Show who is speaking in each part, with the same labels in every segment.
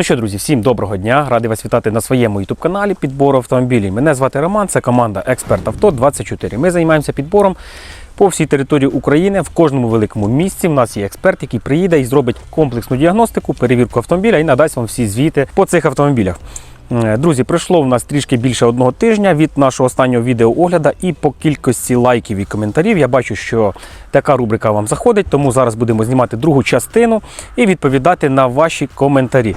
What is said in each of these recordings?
Speaker 1: Ну що, друзі, всім доброго дня. Радий вас вітати на своєму youtube каналі підбору автомобілів. Мене звати Роман, це команда Експерт Авто 24. Ми займаємося підбором по всій території України. В кожному великому місці в нас є експерт, який приїде і зробить комплексну діагностику, перевірку автомобіля і надасть вам всі звіти по цих автомобілях. Е, Друзі, пройшло в нас трішки більше одного тижня від нашого останнього відеоогляду, і по кількості лайків і коментарів я бачу, що така рубрика вам заходить, тому зараз будемо знімати другу частину і відповідати на ваші коментарі.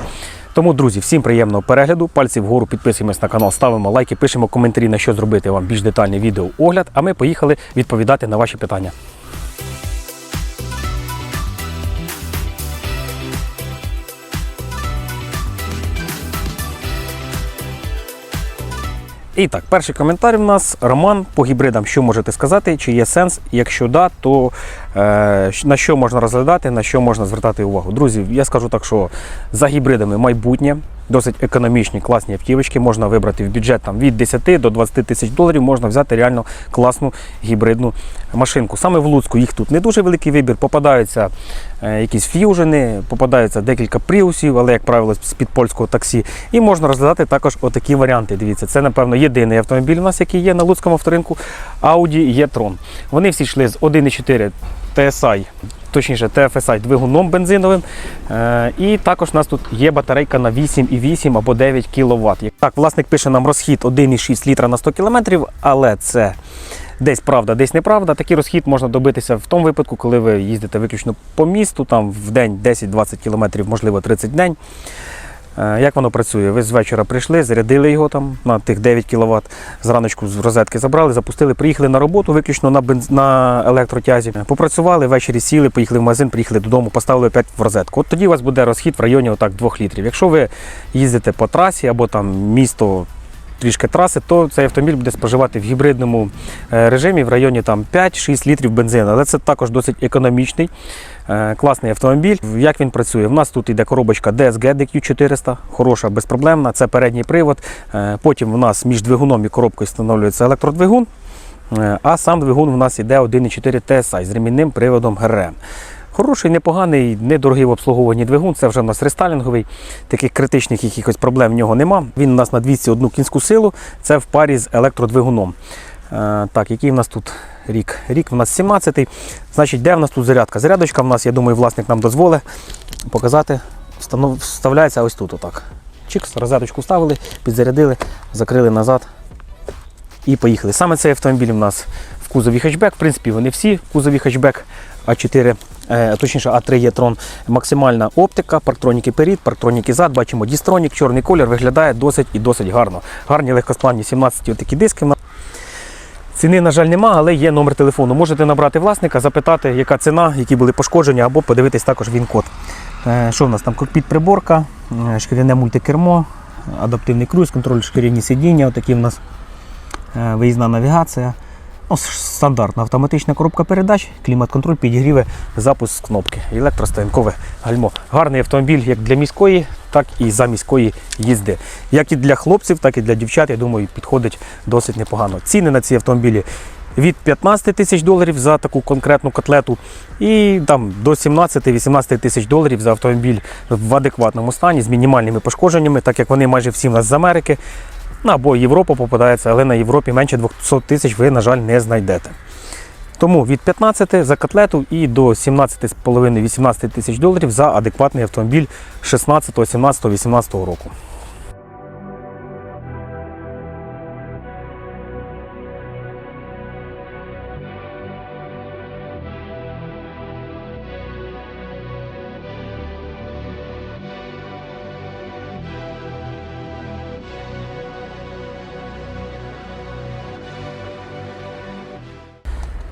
Speaker 1: Тому, друзі, всім приємного перегляду. Пальці вгору підписуємось на канал, ставимо лайки, пишемо коментарі, на що зробити вам більш детальний відеоогляд. А ми поїхали відповідати на ваші питання. І так, перший коментар в нас Роман по гібридам. Що можете сказати? Чи є сенс? Якщо да, то е, на що можна розглядати, на що можна звертати увагу? Друзі, я скажу так, що за гібридами майбутнє, досить економічні, класні автівочки. Можна вибрати в бюджет там, від 10 до 20 тисяч доларів, можна взяти реально класну гібридну машинку. Саме в Луцьку їх тут не дуже великий вибір. Попадаються е, якісь ф'южини, попадаються декілька пріусів, але, як правило, з-під польського таксі. І можна розглядати також отакі варіанти. Дивіться, це, напевно, єдиний автомобіль у нас, який є на Луцькому авторинку Audi e-tron. Вони всі йшли з 1,4 TSI, точніше TFSI двигуном бензиновим. Е, і також у нас тут є батарейка на 8,8 або 9 кВт. Так, власник пише нам розхід 1,6 літра на 100 км, але це десь правда, десь неправда. Такий розхід можна добитися в тому випадку, коли ви їздите виключно по місту, там в день 10-20 км, можливо 30 день. Е, Як воно працює? Ви з вечора прийшли, зарядили його там на тих 9 кВт, зраночку з розетки забрали, запустили, приїхали на роботу виключно на, бенз... на електротязі. Попрацювали, ввечері сіли, поїхали в магазин, приїхали додому, поставили опять в розетку. От тоді у вас буде розхід в районі отак 2 літрів. Якщо ви їздите по трасі або там місто. Трішки траси, то цей автомобіль буде споживати в гібридному е, режимі в районі там 5-6 літрів бензину. Але це також досить економічний, е, класний автомобіль. Як він працює? В нас тут йде коробочка DSG DQ400, хороша, безпроблемна. Це передній привод. Е, Потім в нас між двигуном і коробкою встановлюється електродвигун. А сам двигун в нас іде 1,4 TSI з ремінним приводом ГРМ. Хороший, непоганий, недорогий в обслуговуванні двигун. Це вже в нас рестайлінговий. Таких критичних якихось проблем в нього нема. Він у нас на 201 кінську силу. Це в парі з електродвигуном. Е, Так, який в нас тут рік? Рік в нас 17-й. Значить, де в нас тут зарядка? Зарядочка в нас, я думаю, власник нам дозволить показати. Вставляється ось тут. Отак. Чикс, розеточку вставили, підзарядили, закрили назад і поїхали. Саме цей автомобіль у нас в кузові хетчбек. В принципі, вони всі в кузові хетчбек А4, е, точніше А3 є трон. Максимальна оптика, парктроніки перед, парктроніки зад. Бачимо дістронік, чорний колір виглядає досить і досить гарно. Гарні легкосплавні 17 такі диски. Ціни, на жаль, нема, але є номер телефону. Можете набрати власника, запитати, яка ціна, які були пошкоджені, або подивитись також він-код. Е, Що в нас там? Кокпіт приборка, е, шкіряне мультикермо, адаптивний круїз, контроль шкіряні сидіння, отакі в нас е, виїзна навігація. Ну, стандартна автоматична коробка передач, клімат-контроль, підігріви, запуск кнопки, електростоянкове гальмо. Гарний автомобіль як для міської, так і за міської їзди. Як і для хлопців, так і для дівчат, я думаю, підходить досить непогано. Ціни на ці автомобілі від 15 тисяч доларів за таку конкретну котлету і там до 17-18 тисяч доларів за автомобіль в адекватному стані з мінімальними пошкодженнями, так як вони майже всі в нас з Америки. Або Європа попадається, але на Європі менше 200 тисяч ви, на жаль, не знайдете. Тому від 15 за котлету і до 17,5-18 тисяч доларів за адекватний автомобіль 16, 17, 18 року.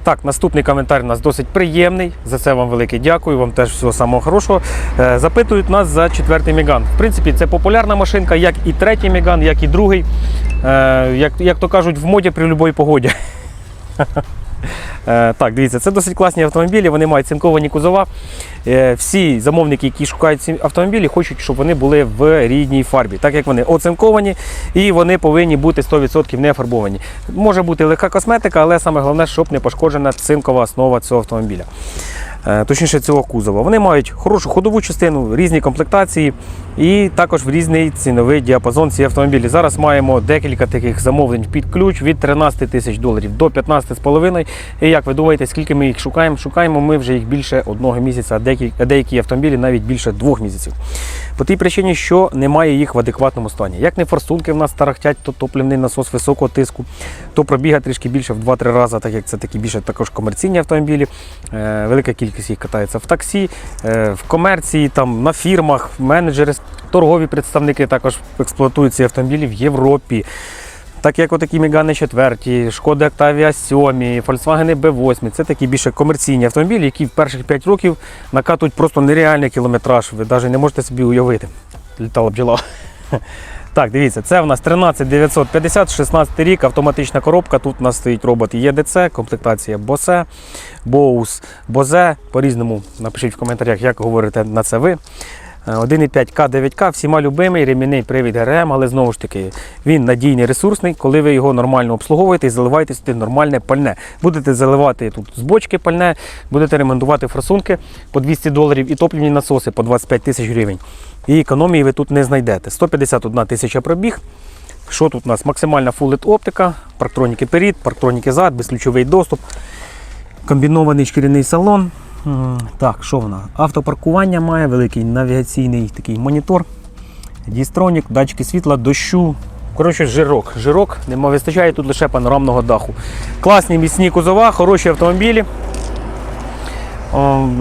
Speaker 1: Так, наступний коментар у нас досить приємний. За це вам велике дякую. Вам теж всього самого хорошого. Е, Запитують нас за четвертий Міган. В принципі, це популярна машинка, як і третій Міган, як і другий. Е, Як, як то кажуть, в моді при будь-якій погоді. Е, Так, дивіться, це досить класні автомобілі, вони мають цинковані кузова. Е, Всі замовники, які шукають ці автомобілі, хочуть, щоб вони були в рідній фарбі, так як вони оцинковані і вони повинні бути 100% не фарбовані. Може бути легка косметика, але саме головне, щоб не пошкоджена цинкова основа цього автомобіля. Е, точніше цього кузова. Вони мають хорошу ходову частину, різні комплектації і також в різний ціновий діапазон ці автомобілі. Зараз маємо декілька таких замовлень під ключ від 13 тисяч доларів до 15,5. І як ви думаєте, скільки ми їх шукаємо? Шукаємо ми вже їх більше одного місяця, а деякі, деякі автомобілі навіть більше двох місяців. По тій причині, що немає їх в адекватному стані. Як не форсунки в нас тарахтять, то топливний насос високого тиску, то пробіга трішки більше в 2-3 рази, так як це такі більше також комерційні автомобілі. Е, велика кількість їх катається в таксі, е, в комерції, там, на фірмах, менеджери, торгові представники також експлуатують ці автомобілі в Європі. Так як отакі Мегани 4, Шкода Octavia 7, Volkswagen B8, це такі більше комерційні автомобілі, які в перших 5 років накатують просто нереальний кілометраж. Ви навіть не можете собі уявити. Літала бджола. Так, дивіться, це в нас 13950, 16 рік, автоматична коробка. Тут у нас стоїть робот ЄДЦ, комплектація Bose, Bose, Bose. По-різному напишіть в коментарях, як говорите на це ви. Е, 1,5К, 9К, всіма любимий, ремінний привід ГРМ, але знову ж таки він надійний, ресурсний, коли ви його нормально обслуговуєте і заливаєте сюди нормальне пальне. Будете заливати тут з бочки пальне, будете ремонтувати форсунки по 200 доларів і топливні насоси по 25 тисяч гривень. І економії ви тут не знайдете. 151 тисяча пробіг. Що тут у нас? Максимальна LED оптика, парктроніки перед, парктроніки зад, безключовий доступ, комбінований шкіряний салон. М, Так, що вона? Автопаркування має, великий навігаційний такий монітор, дістронік, датчики світла, дощу. Коротше, жирок. Жирок, нема вистачає тут лише панорамного даху. Класні міцні кузова, хороші автомобілі.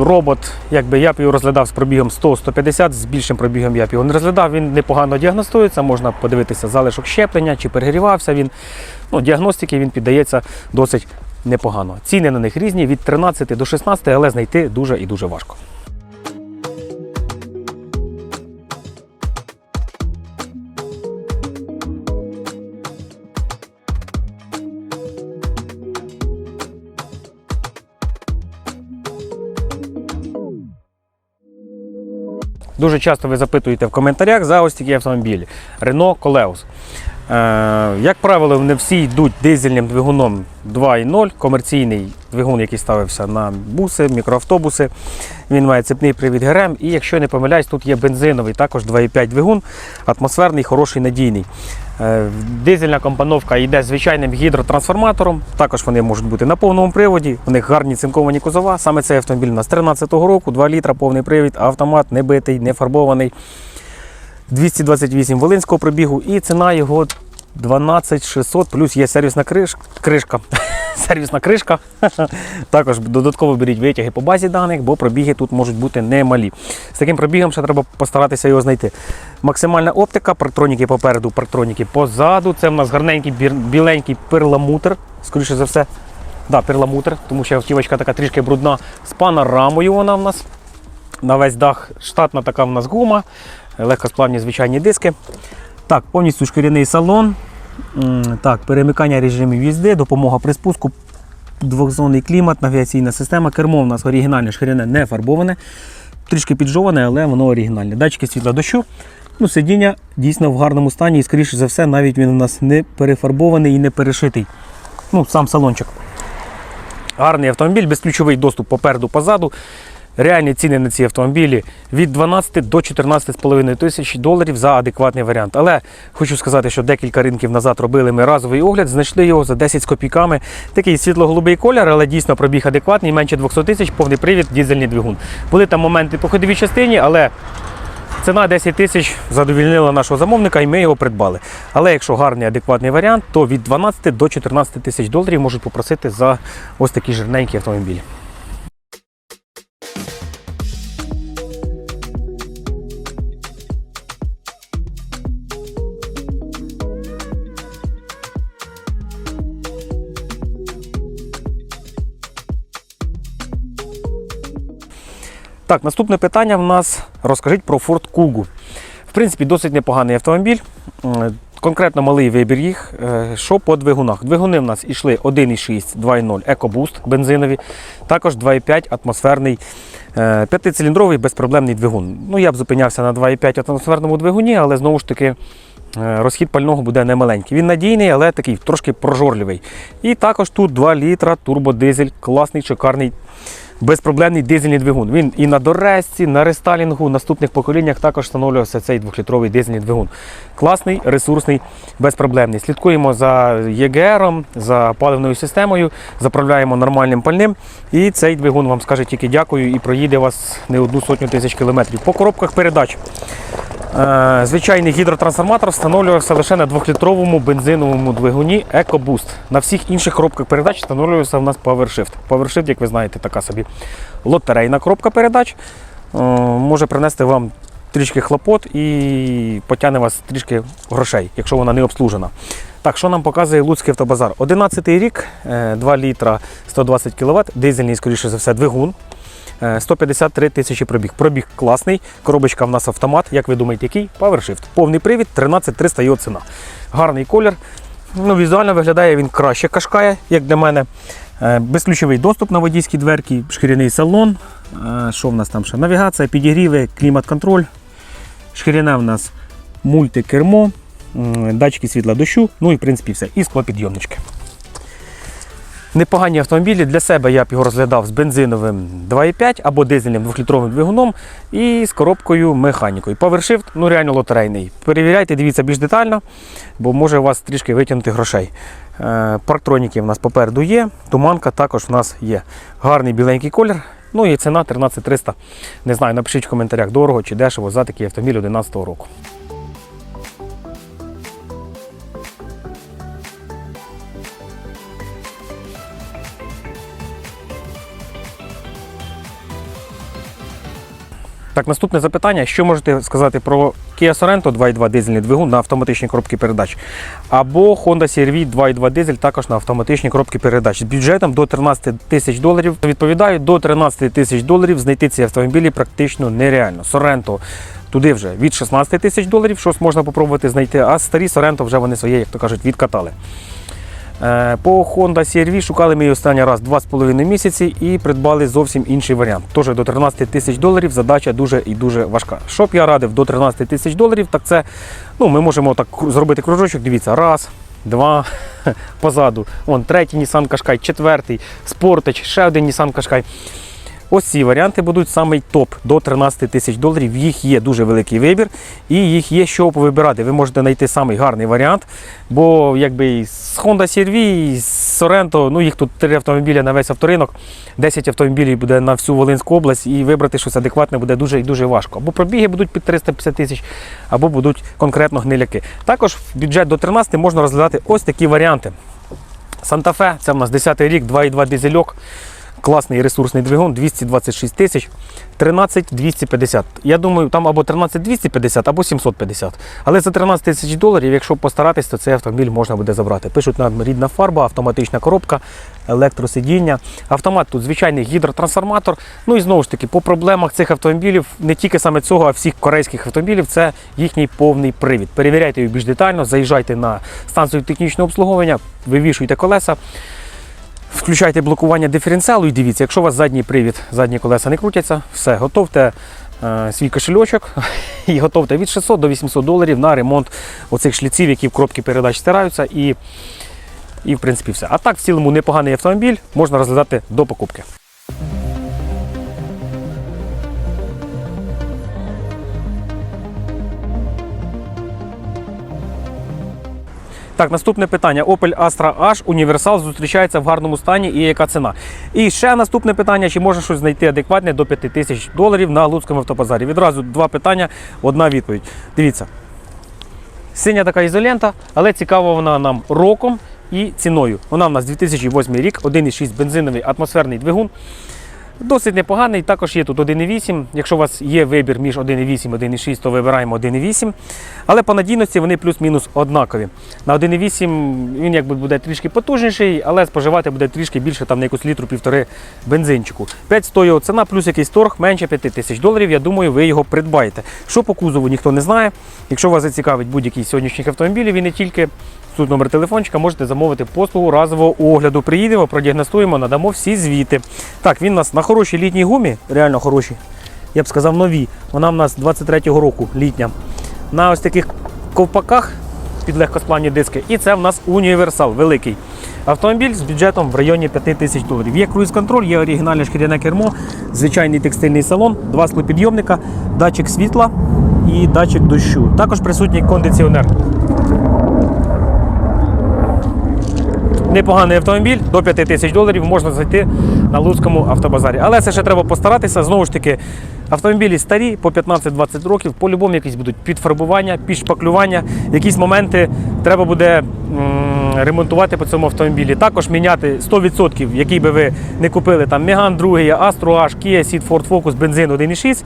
Speaker 1: Робот, якби я б його розглядав з пробігом 100-150, з більшим пробігом я б його не розглядав. Він непогано діагностується, можна подивитися залишок щеплення, чи перегрівався він. Ну, діагностики він піддається досить непогано. Ціни на них різні від 13 до 16, але знайти дуже і дуже важко. Дуже часто ви запитуєте в коментарях за ось такі автомобілі. Renault Coleos. Е, як правило, вони всі йдуть дизельним двигуном 2.0, комерційний двигун, який ставився на буси, мікроавтобуси. Він має цепний привід ГРМ. І якщо я не помиляюсь, тут є бензиновий, також 2.5 двигун, атмосферний, хороший, надійний. Е, Дизельна компоновка йде звичайним гідротрансформатором. Також вони можуть бути на повному приводі. У них гарні цинковані кузова. Саме цей автомобіль у нас 13-го року, 2 літра, повний привід, автомат, не битий, не фарбований. 228 волинського пробігу і ціна його 12600, плюс є сервісна криш, кришка. сервісна кришка. Також додатково беріть витяги по базі даних, бо пробіги тут можуть бути немалі. З таким пробігом ще треба постаратися його знайти. Максимальна оптика, парктроніки попереду, парктроніки позаду. Це в нас гарненький біленький перламутр, скоріше за все. Да, перламутр, тому що автівочка така трішки брудна з панорамою вона в нас. На весь дах штатна така в нас гума, легкосплавні звичайні диски. Так, повністю шкіряний салон. Так, перемикання режимів їзди, допомога при спуску, двохзонний клімат, навігаційна система. Кермо у нас оригінальне шкіряне, не фарбоване. Трішки піджоване, але воно оригінальне. Датчики світла дощу. Ну, сидіння дійсно в гарному стані і, скоріше за все, навіть він у нас не перефарбований і не перешитий. Ну, сам салончик. Гарний автомобіль, безключовий доступ попереду, позаду. Реальні ціни на ці автомобілі від 12 до 14,5 тисяч доларів за адекватний варіант. Але хочу сказати, що декілька ринків назад робили ми разовий огляд, знайшли його за 10 з копійками. Такий світло-голубий колір, але дійсно пробіг адекватний, менше 200 тисяч, повний привід, дізельний двигун. Були там моменти по ходовій частині, але ціна 10 тисяч задовільнила нашого замовника і ми його придбали. Але якщо гарний адекватний варіант, то від 12 до 14 тисяч доларів можуть попросити за ось такі жирненькі автомобілі. Так, наступне питання в нас розкажіть про Ford Kuga. В принципі, досить непоганий автомобіль. Конкретно малий вибір їх. Е, Що по двигунах? Двигуни в нас йшли 1,6, 2,0 EcoBoost бензинові, також 2,5 атмосферний е, п'ятициліндровий безпроблемний двигун. Ну, я б зупинявся на 2,5 атмосферному двигуні, але знову ж таки. е, Розхід пального буде немаленький. Він надійний, але такий трошки прожорливий. І також тут 2 літра турбодизель, класний, шикарний безпроблемний дизельний двигун. Він і на Доресці, на рестайлінгу, наступних поколіннях також встановлювався цей 2-літровий дизельний двигун. Класний, ресурсний, безпроблемний. Слідкуємо за ЄГРом, за паливною системою, заправляємо нормальним пальним. І цей двигун вам скаже тільки дякую і проїде вас не одну сотню тисяч кілометрів. По коробках передач. Е, Звичайний гідротрансформатор встановлювався лише на 2-літровому бензиновому двигуні EcoBoost. На всіх інших коробках передач встановлювався в нас PowerShift. PowerShift, як ви знаєте, така собі лотерейна коробка передач. Е, Може принести вам трішки хлопот і потягне вас трішки грошей, якщо вона не обслужена. Так, що нам показує Луцький автобазар? 11 рік, е, 2 літра 120 кВт, дизельний, скоріше за все, двигун. Е, 153 тисячі пробіг. Пробіг класний. Коробочка в нас автомат. Як ви думаєте, який? PowerShift. Повний привід, 13300 його ціна. Гарний колір. Ну, візуально виглядає він краще кашкає, як для мене. Е, Безключовий доступ на водійські дверки, шкіряний салон. Е, Що в нас там ще? Навігація, підігріви, клімат-контроль. Шкіряне в нас мультикермо, датчики світла дощу, ну і в принципі все. І склопідйомнички. Непогані автомобілі для себе я б його розглядав з бензиновим 2,5 або дизельним 2-літровим двигуном і з коробкою механікою. PowerShift, ну реально лотерейний. Перевіряйте, дивіться більш детально, бо може у вас трішки витягнути грошей. Е, Парктроніки в нас попереду є, туманка також в нас є. Гарний біленький колір. Ну і ціна 13300. Не знаю, напишіть в коментарях, дорого чи дешево за такий автомобіль 2011 року. Так, наступне запитання. Що можете сказати про Kia Sorento 2.2 дизельний двигун на автоматичній коробці передач? Або Honda CR-V 2.2 дизель також на автоматичній коробці передач з бюджетом до 13 тисяч доларів. Відповідаю, до 13 тисяч доларів знайти ці автомобілі практично нереально. Sorento туди вже від 16 тисяч доларів, щось можна попробувати знайти, а старі Sorento вже вони своє, як то кажуть, відкатали. Е, По Honda CR-V шукали ми її останній раз 2,5 місяці і придбали зовсім інший варіант. Тож до 13 тисяч доларів задача дуже і дуже важка. Що б я радив до 13 тисяч доларів, так це ну, ми можемо так зробити кружочок. Дивіться, раз, два, позаду. Вон третій Nissan Qashqai, четвертий, Sportage, ще один Nissan Qashqai. Ось ці варіанти будуть самий топ до 13 тисяч доларів. Їх є дуже великий вибір, і їх є що повибирати. Ви можете знайти самий гарний варіант, бо якби з Honda CR-V, з Sorento, ну їх тут три автомобілі на весь авторинок, 10 автомобілів буде на всю Волинську область, і вибрати щось адекватне буде дуже і дуже важко. Або пробіги будуть під 350 тисяч, або будуть конкретно гниляки. Також в бюджет до 13 можна розглядати ось такі варіанти. Санта-Фе, це в нас 10 рік, 2,2 дизельок. Класний ресурсний двигун, 226 тисяч, 13 250. Я думаю, там або 13 250, або 750. Але за 13 тисяч доларів, якщо постаратись, то цей автомобіль можна буде забрати. Пишуть нам рідна фарба, автоматична коробка, електросидіння. Автомат тут звичайний гідротрансформатор. Ну і знову ж таки, по проблемах цих автомобілів, не тільки саме цього, а всіх корейських автомобілів, це їхній повний привід. Перевіряйте його більш детально, заїжджайте на станцію технічного обслуговування, вивішуйте колеса. Включайте блокування диференціалу і дивіться, якщо у вас задній привід, задні колеса не крутяться, все, готовте е, свій кошельочок і готовте від 600 до 800 доларів на ремонт оцих шліців, які в коробки передач стираються. І, і в принципі все. А так, в цілому непоганий автомобіль можна розглядати до покупки. Так, наступне питання. Opel Astra H універсал зустрічається в гарному стані і яка ціна? І ще наступне питання: чи можна щось знайти адекватне до 5 тисяч доларів на Луцькому автопазарі? Відразу два питання, одна відповідь. Дивіться. Синя така ізолента, але цікава вона нам роком і ціною. Вона в нас 2008 рік, 1,6 бензиновий атмосферний двигун. Досить непоганий. Також є тут 1,8. Якщо у вас є вибір між 1,8 і 1,6, то вибираємо 1,8. Але по надійності вони плюс-мінус однакові. На 1,8 він якби буде трішки потужніший, але споживати буде трішки більше, там на якусь літру півтори бензинчику. 500 його ціна, плюс якийсь торг менше 5 тисяч доларів. Я думаю, ви його придбаєте. Що по кузову ніхто не знає. Якщо вас зацікавить будь-який сьогоднішніх автомобілів, і не тільки. Тут номер телефончика, можете замовити послугу разового огляду. Приїдемо, продіагностуємо, надамо всі звіти. Так, він у нас на хорошій літній гумі, реально хороші. Я б сказав, нові. Вона в нас 23-го року літня. На ось таких ковпаках під легкосплавні диски. І це в нас універсал великий. Автомобіль з бюджетом в районі 5 тисяч доларів. Є круїз-контроль, є оригінальне шкіряне кермо, звичайний текстильний салон, два склопідйомника, датчик світла і датчик дощу. Також присутній кондиціонер. Непоганий автомобіль до 5 тисяч доларів можна знайти на Луцькому автобазарі. Але це ще треба постаратися. Знову ж таки, автомобілі старі по 15-20 років, по-любому якісь будуть підфарбування, підшпаклювання. Якісь моменти треба буде ремонтувати по цьому автомобілі. Також міняти 100%, який би ви не купили там Megane 2, Astro H, Kia, Ceed, Ford Focus, бензин 1.6.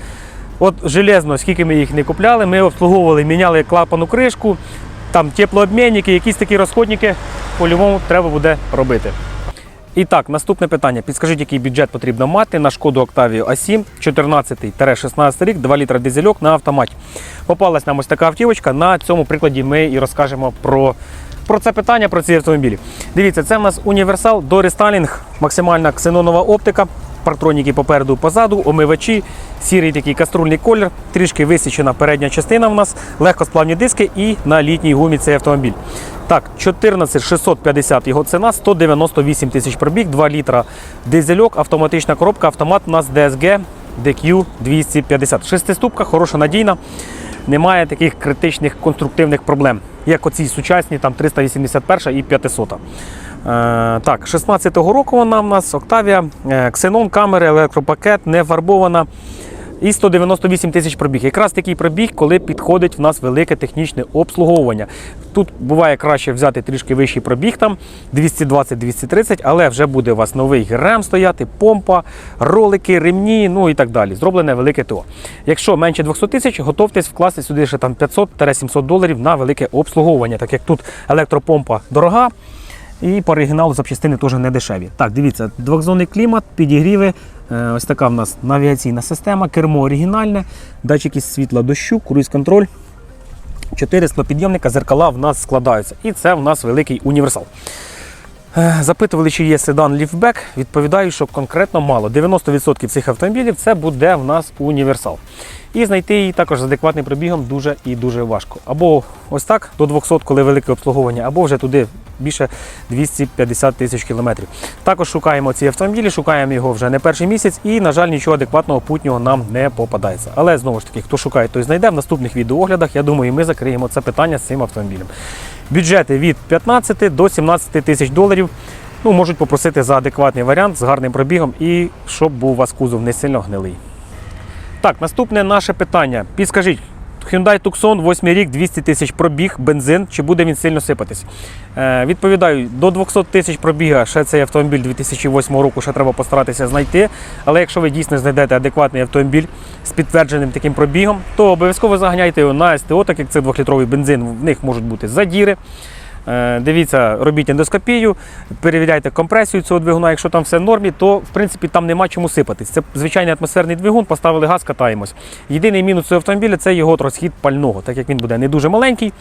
Speaker 1: От железно, скільки ми їх не купляли, ми обслуговували, міняли клапану кришку, там теплообмінники, якісь такі розходники по-любому треба буде робити. І так, наступне питання. Підскажіть, який бюджет потрібно мати на шкоду Octavia A7 14-16 рік, 2 літра дизельок на автоматі. Попалась нам ось така автівочка. На цьому прикладі ми і розкажемо про, про це питання, про ці автомобілі. Дивіться, це в нас універсал до рестайлінг, максимальна ксенонова оптика, партроніки попереду, позаду, омивачі, сірий такий каструльний колір, трішки висічена передня частина в нас, легкосплавні диски і на літній гумі цей автомобіль. Так, 14 650 його ціна, 198 тисяч пробіг, 2 літра дизельок, автоматична коробка, автомат у нас DSG DQ 250. Шестиступка, хороша надійна, немає таких критичних конструктивних проблем, як оці сучасні, там 381 і 500. Е, так, 16-го року вона в нас Octavia, е, ксенон, камери, електропакет, не фарбована. І 198 тисяч пробіг. Якраз такий пробіг, коли підходить в нас велике технічне обслуговування. Тут буває краще взяти трішки вищий пробіг, там 220-230, але вже буде у вас новий ГРМ стояти, помпа, ролики, ремні, ну і так далі. Зроблене велике ТО. Якщо менше 200 тисяч, готовтесь вкласти сюди ще там 500-700 доларів на велике обслуговування, так як тут електропомпа дорога. І по оригіналу запчастини теж не дешеві. Так, дивіться, двохзонний клімат, підігріви. Е, Ось така в нас навігаційна система, кермо оригінальне, датчики світла дощу, круїз-контроль. Чотири склопідйомника, зеркала в нас складаються. І це в нас великий універсал. Е, Запитували, чи є седан ліфтбек. Відповідаю, що конкретно мало. 90% цих автомобілів це буде в нас універсал. І знайти її також з адекватним пробігом дуже і дуже важко. Або ось так до 200, коли велике обслуговування, або вже туди більше 250 тисяч кілометрів. Також шукаємо ці автомобілі, шукаємо його вже не перший місяць, і, на жаль, нічого адекватного путнього нам не попадається. Але знову ж таки, хто шукає, той знайде. В наступних відеооглядах, я думаю, ми закриємо це питання з цим автомобілем. Бюджети від 15 до 17 тисяч доларів. Ну, можуть попросити за адекватний варіант з гарним пробігом і щоб був у вас кузов не сильно гнилий. Так, наступне наше питання. Підскажіть, Hyundai Tucson, 8 рік, 200 тисяч пробіг, бензин, чи буде він сильно сипатись? Е, відповідаю, до 200 тисяч пробіга ще цей автомобіль 2008 року ще треба постаратися знайти. Але якщо ви дійсно знайдете адекватний автомобіль з підтвердженим таким пробігом, то обов'язково заганяйте його на СТО, так як це 2-літровий бензин, в них можуть бути задіри. Е, Дивіться, робіть ендоскопію, перевіряйте компресію цього двигуна. Якщо там все в нормі, то в принципі там нема чому сипатись. Це звичайний атмосферний двигун, поставили газ, катаємось. Єдиний мінус цього автомобіля це його розхід пального, так як він буде не дуже маленький.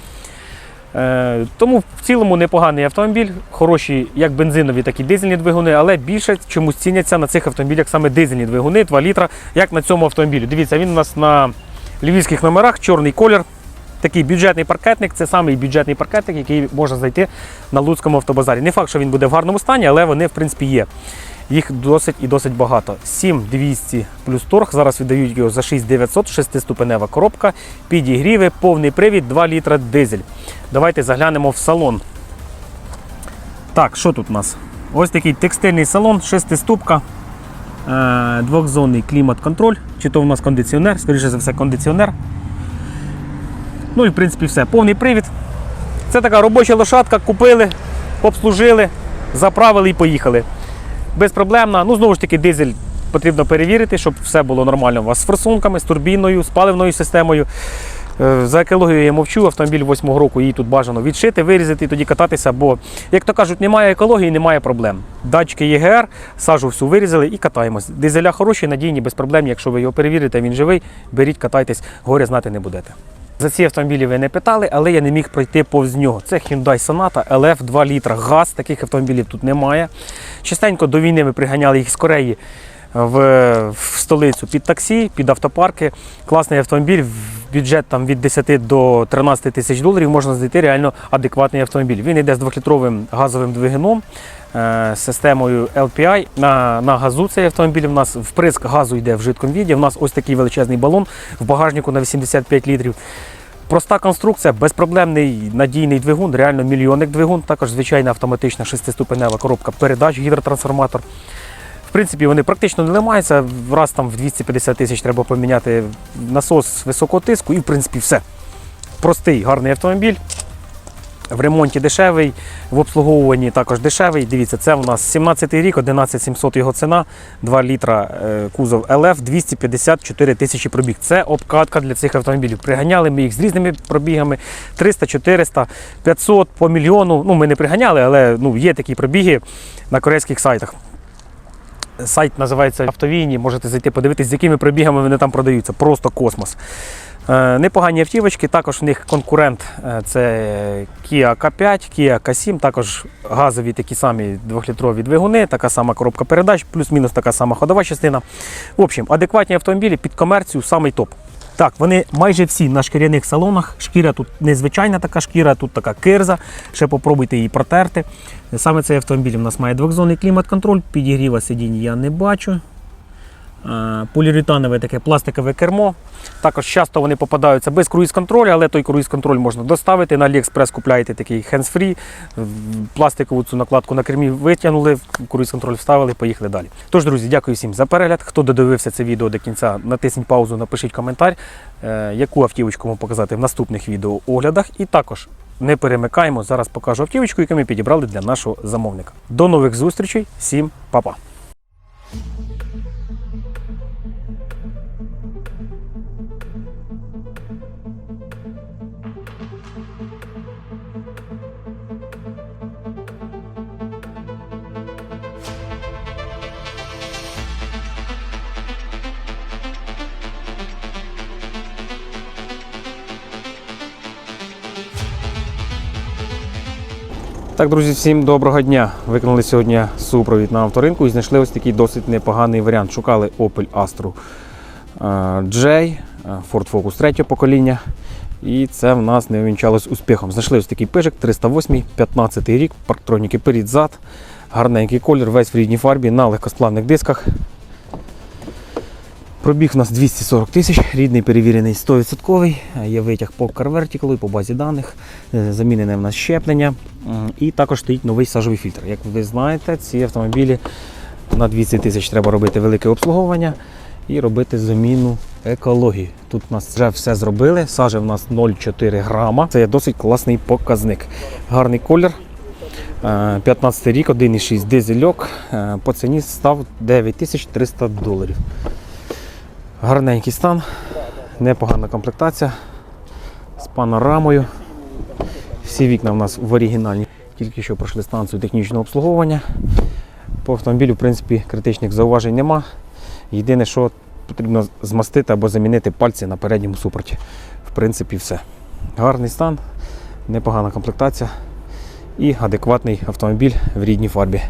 Speaker 1: Е, Тому в цілому непоганий автомобіль, хороші як бензинові, так і дизельні двигуни, але більше чомусь ціняться на цих автомобілях саме дизельні двигуни, 2 літра, як на цьому автомобілі. Дивіться, він у нас на львівських номерах, чорний колір. Такий бюджетний паркетник це самий бюджетний паркетник, який можна знайти на Луцькому автобазарі. Не факт, що він буде в гарному стані, але вони в принципі є. Їх досить і досить багато. 7200 плюс торг. Зараз віддають його за 6900, шестиступенева коробка, підігріви, повний привід, 2 літра дизель. Давайте заглянемо в салон. Так, що тут у нас? Ось такий текстильний салон, шестиступка, е, двохзонний клімат-контроль. Чи то у нас кондиціонер, скоріше за все, кондиціонер. Ну і в принципі все. Повний привід. Це така робоча лошадка, купили, обслужили, заправили і поїхали. Безпроблемна. Ну, знову ж таки, дизель потрібно перевірити, щоб все було нормально у вас з форсунками, з турбіною, з паливною системою. Е, За екологію я мовчу, автомобіль 8 року її тут бажано відшити, вирізати і тоді кататися, бо, як то кажуть, немає екології, немає проблем. Датчики ЄГР, сажу всю вирізали і катаємось. Дизеля хороші, надійні, без проблем. Якщо ви його перевірите, він живий, беріть, катайтесь, горя знати не будете. За ці автомобілі ви не питали, але я не міг пройти повз нього. Це Hyundai Sonata LF 2 літра газ. Таких автомобілів тут немає. Частенько до війни ми приганяли їх з Кореї. В, в столицю під таксі, під автопарки. Класний автомобіль, бюджет там від 10 до 13 тисяч доларів можна знайти реально адекватний автомобіль. Він йде з 2-літровим газовим двигуном. е, Системою LPI на, на газу цей автомобіль. У нас вприск газу йде в жидкому віді. У нас ось такий величезний балон в багажнику на 85 літрів. Проста конструкція, безпроблемний надійний двигун, реально мільйонник двигун, також звичайна автоматична шестиступенева коробка передач, гідротрансформатор. Принципі, вони практично не ламаються. Раз там в 250 тисяч треба поміняти насос високого тиску і в принципі все. Простий, гарний автомобіль. В ремонті дешевий, в обслуговуванні також дешевий. Дивіться, це у нас 17 рік, 11700 його ціна, 2 літра е, кузов ЛФ, 254 тисячі пробіг. Це обкатка для цих автомобілів. Приганяли ми їх з різними пробігами 300, 400, 500 по мільйону. Ну, ми не приганяли, але ну, є такі пробіги на корейських сайтах. Сайт називається Автовійні, можете зайти подивитись, з якими пробігами вони там продаються. Просто космос. Е, Непогані автівочки, також в них конкурент е, це Kia K5, Kia K7, також газові такі самі 2-літрові двигуни, така сама коробка передач, плюс-мінус така сама ходова частина. В общем, адекватні автомобілі під комерцію самий топ. Так, вони майже всі на шкіряних салонах. Шкіра тут незвичайна така шкіра, тут така кирза. Ще попробуйте її протерти. Саме цей автомобіль у нас має двохзонний клімат-контроль, підігріва сидінь я не бачу. Е, Поліуретанове таке пластикове кермо. Також часто вони попадаються без круїз-контролю, але той круїз-контроль можна доставити. На AliExpress купляєте такий в- пластикову цю накладку на кермі витягнули, круїз-контроль вставили, поїхали далі. Тож, друзі, дякую всім за перегляд. Хто додивився це відео до кінця, натисніть паузу, напишіть коментар, е, яку автівочку вам показати в наступних відеооглядах. І також не перемикаємо. Зараз покажу автівочку, яку ми підібрали для нашого замовника. До нових зустрічей, всім па-па! Так, друзі, всім доброго дня. Виконали сьогодні супровід на авторинку і знайшли ось такий досить непоганий варіант. Шукали Opel Astra е, J, е, Ford Focus третього покоління. І це в нас не увінчалось успіхом. Знайшли ось такий пижик 308, 15 рік, парктроніки перед зад, гарненький колір, весь в рідній фарбі на легкосплавних дисках. Пробіг у нас 240 тисяч, рідний перевірений 100%. Є витяг по CarVertical, по базі даних, е, замінене в нас щеплення. І також стоїть новий сажовий фільтр. Як ви знаєте, ці автомобілі на 200 тисяч треба робити велике обслуговування і робити заміну екології. Тут у нас вже все зробили. Сажа в нас 0,4 грама. Це є досить класний показник. Гарний колір. Е, 15 рік, 1,6 дизельок. Е, По ціні став 9300 доларів. Гарненький стан, непогана комплектація з панорамою. Всі вікна в нас в оригінальні. Тільки що пройшли станцію технічного обслуговування. По автомобілю, в принципі, критичних зауважень нема. Єдине, що потрібно змастити або замінити пальці на передньому супорті. В принципі, все. Гарний стан, непогана комплектація і адекватний автомобіль в рідній фарбі.